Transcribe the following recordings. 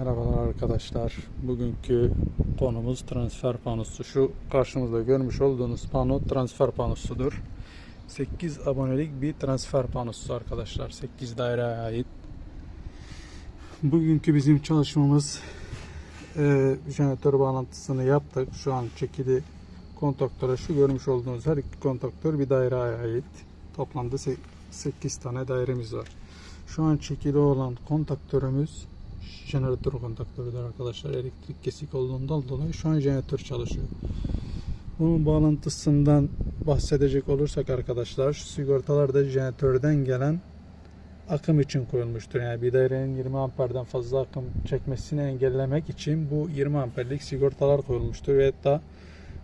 Merhabalar arkadaşlar. Bugünkü konumuz transfer panosu. Şu karşımızda görmüş olduğunuz pano transfer panosudur. 8 abonelik bir transfer panosu arkadaşlar. 8 daireye ait. Bugünkü bizim çalışmamız e, jeneratör bağlantısını yaptık. Şu an çekili kontaktöre şu görmüş olduğunuz her iki kontaktör bir daireye ait. Toplamda 8 tane dairemiz var. Şu an çekili olan kontaktörümüz jeneratör kontaktörüdür arkadaşlar. Elektrik kesik olduğundan dolayı şu an jeneratör çalışıyor. Bunun bağlantısından bahsedecek olursak arkadaşlar şu sigortalar da jeneratörden gelen akım için koyulmuştur. Yani bir dairenin 20 amperden fazla akım çekmesini engellemek için bu 20 amperlik sigortalar koyulmuştur ve hatta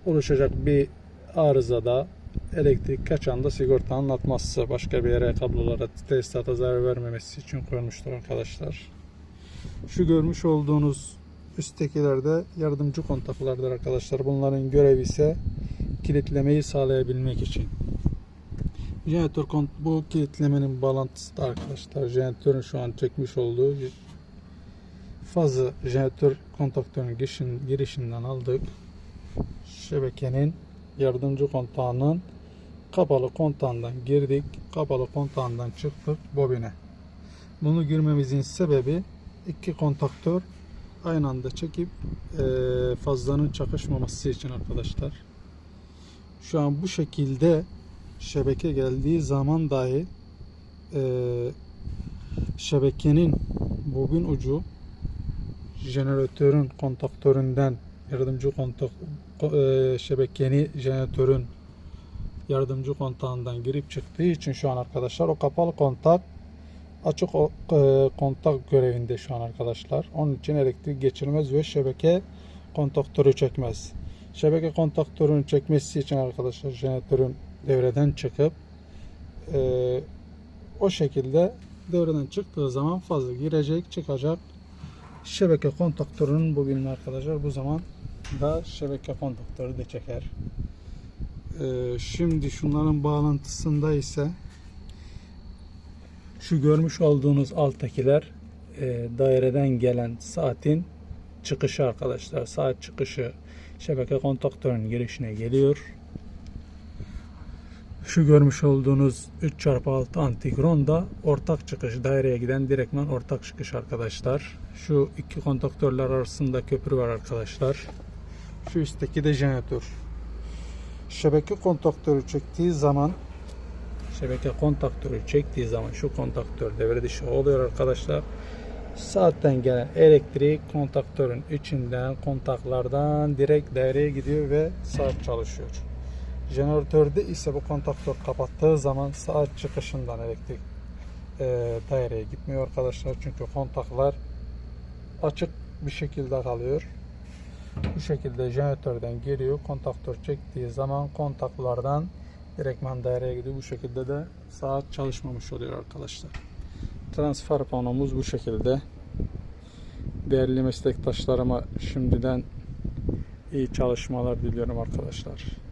oluşacak bir arızada elektrik kaçanda sigorta anlatmazsa başka bir yere kablolara tesisata zarar vermemesi için koyulmuştur arkadaşlar. Şu görmüş olduğunuz üsttekilerde yardımcı kontaklardır arkadaşlar. Bunların görevi ise kilitlemeyi sağlayabilmek için. Jeneratör bu kilitlemenin bağlantısı da arkadaşlar. Jeneratörün şu an çekmiş olduğu fazı jeneratör kontaktörün girişin, girişinden aldık. Şebekenin yardımcı kontağının kapalı kontağından girdik. Kapalı kontağından çıktık bobine. Bunu girmemizin sebebi iki kontaktör aynı anda çekip e, fazlanın çakışmaması için arkadaşlar. Şu an bu şekilde şebeke geldiği zaman dahi e, şebekenin bobin ucu jeneratörün kontaktöründen yardımcı kontak e, şebekeni jeneratörün yardımcı kontağından girip çıktığı için şu an arkadaşlar o kapalı kontak açık e, kontak görevinde şu an arkadaşlar. Onun için elektrik geçirmez ve şebeke kontaktörü çekmez. Şebeke kontaktörünün çekmesi için arkadaşlar jeneratörün devreden çıkıp e, o şekilde devreden çıktığı zaman fazla girecek çıkacak. Şebeke kontaktörünün bugün arkadaşlar bu zaman da şebeke kontaktörü de çeker. E, şimdi şunların bağlantısında ise şu görmüş olduğunuz alttakiler e, daireden gelen saatin çıkışı arkadaşlar. Saat çıkışı şebeke kontaktörünün girişine geliyor. Şu görmüş olduğunuz 3x6 antigron da ortak çıkış. Daireye giden direktman ortak çıkış arkadaşlar. Şu iki kontaktörler arasında köprü var arkadaşlar. Şu üstteki de jeneratör. Şebeke kontaktörü çektiği zaman şebeke kontaktörü çektiği zaman şu kontaktör devre dışı oluyor arkadaşlar. Saatten gelen elektrik kontaktörün içinden kontaklardan direkt daireye gidiyor ve saat çalışıyor. Jeneratörde ise bu kontaktör kapattığı zaman saat çıkışından elektrik e, daireye gitmiyor arkadaşlar. Çünkü kontaklar açık bir şekilde kalıyor. Bu şekilde jeneratörden geliyor. Kontaktör çektiği zaman kontaklardan direktman daireye gidiyor. Bu şekilde de saat çalışmamış oluyor arkadaşlar. Transfer panomuz bu şekilde. Değerli meslektaşlarıma şimdiden iyi çalışmalar diliyorum arkadaşlar.